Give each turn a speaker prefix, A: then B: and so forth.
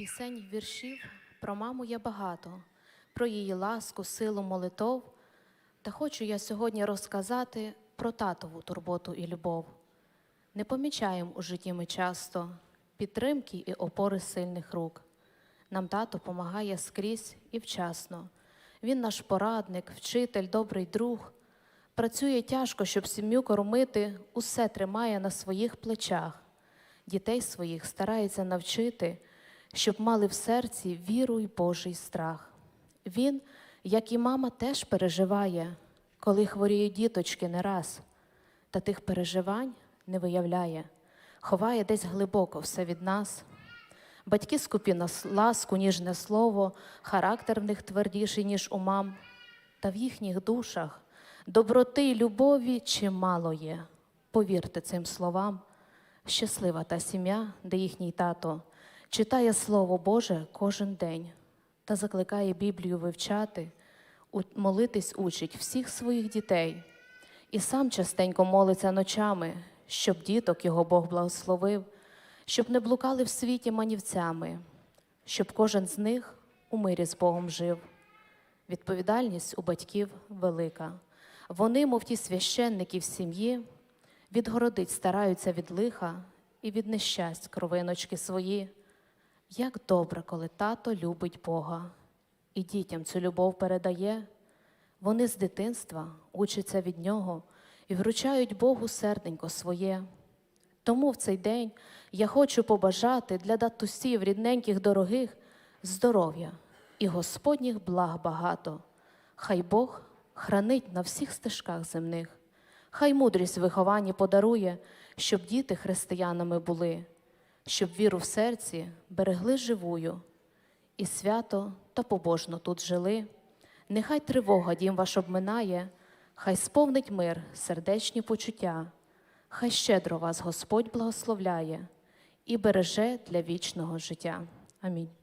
A: Пісень віршів про маму є багато, про її ласку, силу молитов. Та хочу я сьогодні розказати про татову турботу і любов. Не помічаємо у житті ми часто підтримки і опори сильних рук. Нам тато помагає скрізь і вчасно. Він наш порадник, вчитель, добрий друг. Працює тяжко, щоб сім'ю кормити, усе тримає на своїх плечах. Дітей своїх старається навчити, щоб мали в серці віру й Божий страх. Він, як і мама, теж переживає, коли хворіють діточки не раз, та тих переживань не виявляє, ховає десь глибоко все від нас. Батьки скупі на ласку, ніжне слово, характер в них твердіший, ніж у мам, та в їхніх душах доброти й любові чимало є. Повірте цим словам, щаслива та сім'я, де їхній тато читає Слово Боже кожен день та закликає Біблію вивчати, молитись учить всіх своїх дітей. І сам частенько молиться ночами, щоб діток його Бог благословив, щоб не блукали в світі манівцями, щоб кожен з них у мирі з Богом жив. Відповідальність у батьків велика. Вони, мов ті священники в сім'ї, відгородить стараються від лиха і від нещасть кровиночки свої. Як добре, коли тато любить Бога і дітям цю любов передає. Вони з дитинства учаться від нього і вручають Богу серденько своє. Тому в цей день я хочу побажати для татусів рідненьких дорогих здоров'я і Господніх благ багато. Хай Бог хранить на всіх стежках земних, хай мудрість в вихованні подарує, щоб діти християнами були, щоб віру в серці берегли живую, і свято та побожно тут жили. Нехай тривога дім ваш обминає, хай сповнить мир сердечні почуття, хай щедро вас Господь благословляє і береже для вічного життя. Амінь.